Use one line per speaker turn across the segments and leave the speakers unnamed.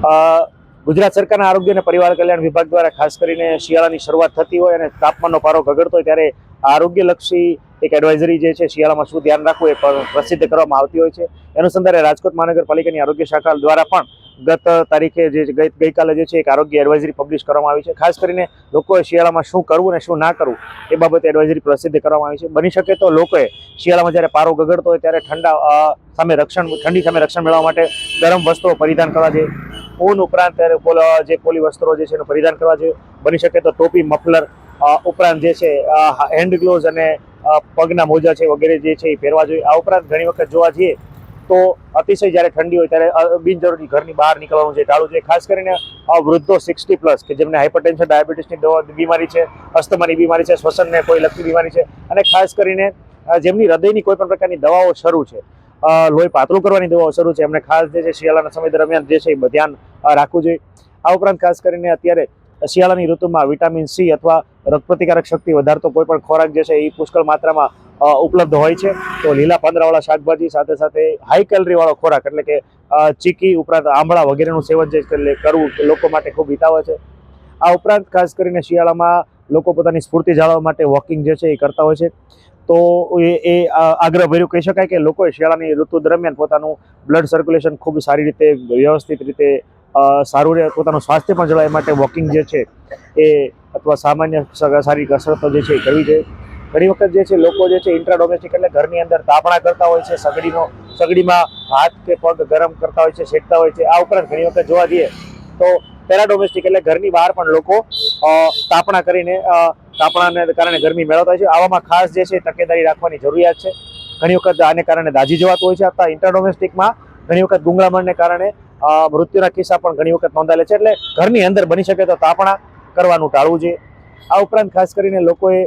ગુજરાત સરકારના આરોગ્ય અને પરિવાર કલ્યાણ વિભાગ દ્વારા ખાસ કરીને શિયાળાની શરૂઆત થતી હોય અને તાપમાનનો પારો ગગડતો હોય ત્યારે આરોગ્યલક્ષી એક એડવાઇઝરી જે છે શિયાળામાં શું ધ્યાન રાખવું એ પ્રસિદ્ધ કરવામાં આવતી હોય છે. અનુસંધાને રાજકોટ મહાનગરપાલિકાની આરોગ્ય શાખા દ્વારા પણ ગત તારીખે જે ગઈ ગઈકાલે જે છે એક આરોગ્ય એડવાઇઝરી પબ્લિશ કરવામાં આવી છે. ખાસ કરીને લોકોએ શિયાળામાં શું કરવું અને શું ના કરવું એ બાબતે એડવાઇઝરી પ્રસિદ્ધ કરવામાં આવી છે. બની શકે તો લોકોએ શિયાળામાં જ્યારે પારો ગગડતો હોય ત્યારે ઠંડા સામે રક્ષણ ઠંડી સામે રક્ષણ મેળવવા માટે ગરમ વસ્ત્રો પરિધાન કરવા જોઈએ ઊન ઉપરાંત ત્યારે જે પોલી વસ્ત્રો જે છે એનું પરિધાન કરવા જોઈએ બની શકે તો ટોપી, મફલર ઉપરાંત જે છે હેન્ડ ગ્લોવ્સ અને પગના મોજા છે વગેરે જે છે એ પહેરવા જોઈએ. આ ઉપરાંત ઘણી વખત જોવા જઈએ તો અતિશય જ્યારે ઠંડી હોય ત્યારે બિનજરૂરી ઘરની બહાર નીકળવાનું છે ટાળવું જોઈએ ખાસ કરીને વૃદ્ધો સિક્સટી પ્લસ કે જેમને હાઇપરટેન્શન ડાયાબિટીસની બીમારી છે, અસ્થમાની બીમારી છે, શ્વસનને કોઈ લગતી બીમારી છે અને ખાસ કરીને જેમની હૃદયની કોઈ પણ પ્રકારની દવાઓ શરૂ છે. લોહી પાતળું કરવાની દવાઓ શરૂ છે. એમને ખાસ જે છે શિયાળાના સમય દરમિયાન જે છે એ ધ્યાન રાખવું જોઈએ. આ ઉપરાંત ખાસ કરીને અત્યારે શિયાળાની ઋતુમાં વિટામિન સી અથવા રોગપ્રતિકારક શક્તિ વધારતો કોઈ પણ ખોરાક જે છે એ પુષ્કળ માત્રામાં ઉપલબ્ધ હોય છે. તો લીલા પાંદરાવાળા શાકભાજી, સાથે સાથે હાઈ કેલરીવાળો ખોરાક એટલે કે ચીકી ઉપરાંત આંબળા વગેરેનું સેવન જે કરવું લોકો માટે ખૂબ હિતાવે છે. આ ઉપરાંત ખાસ કરીને શિયાળામાં લોકો પોતાની સ્ફૂર્તિ જાળવવા માટે વોકિંગ જે છે એ કરતા હોય છે. તો એ એ, આ આગ્રહભર્યું કહી શકાય કે લોકોએ શિયાળાની ઋતુ દરમિયાન પોતાનું બ્લડ સર્ક્યુલેશન ખૂબ સારી રીતે વ્યવસ્થિત રીતે સારું રહે, પોતાનું સ્વાસ્થ્ય પણ જળવાય માટે વોકિંગ જે છે એ અથવા સામાન્ય સારી કસરતો જે છે એ કરવી જોઈએ. ઘણી વખત જે છે લોકો જે છે ઇન્ટ્રા ડોમેસ્ટિક એટલે ઘરની અંદર તાપણા કરતા હોય છે, સગડીનો, સગડીમાં હાથ કે પગ ગરમ કરતા હોય છે, શેકતા હોય છે, આ ઉપરાંત ઘણી વખત જોવા જઈએ તો પેરા ડોમેસ્ટિક એટલે ઘરની બહાર પણ લોકો તાપણા કરીને તાપણાને કારણે ગરમી મેળવતા છે. આવામાં ખાસ જે છે, તકેદારી રાખવાની જરૂરિયાત છે. ઘણી વખત આને કારણે દાઝી જવાતું હોય છે. અથવા ઇન્ટરડોમેસ્ટિકમાં ઘણી વખત ગુંગળામણને કારણે મૃત્યુના કિસ્સા પણ ઘણી વખત નોંધાયેલા છે. એટલે ઘરની અંદર બની શકે તો તાપણા કરવાનું ટાળવું જોઈએ. આ ઉપરાંત ખાસ કરીને લોકોએ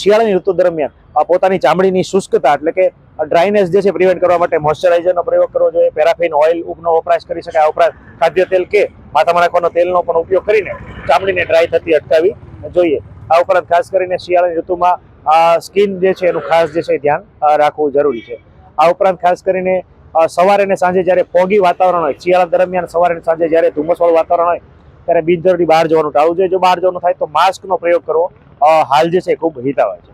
શિયાળાની ઋતુ દરમિયાન પોતાની ચામડીની શુષ્કતા એટલે કે ડ્રાયનેસ જે છે, પ્રિવેન્ટ કરવા માટે મોઇશ્ચરાઇઝરનો પ્રયોગ કરવો જોઈએ. પેરાફિન ઓઇલ ઉપનો વપરાશ કરી શકાય. આ ઉપરાંત ખાદ્ય તેલ કે માથામાં નાખવાનો તેલનો પણ ઉપયોગ કરીને ચામડીને ડ્રાય થતી અટકાવવી જોઈએ. આ ઉપરાંત ખાસ કરીને શિયાળાની ઋતુમાં સ્કિન જે છે એનું ખાસ જે છે ધ્યાન રાખવું જરૂરી છે. આ ઉપરાંત ખાસ કરીને સવારે ને સાંજે જ્યારે ફોગી વાતાવરણ હોય, શિયાળા દરમિયાન સવારે ને સાંજે જ્યારે ધુમ્મસવાળું વાતાવરણ હોય, ત્યારે બિનજરૂરી બહાર જવાનું ટાળવું જોઈએ. જો બહાર જવાનું થાય તો માસ્કનો પ્રયોગ કરવો હાલ જે છે ખૂબ હિતાવહ છે.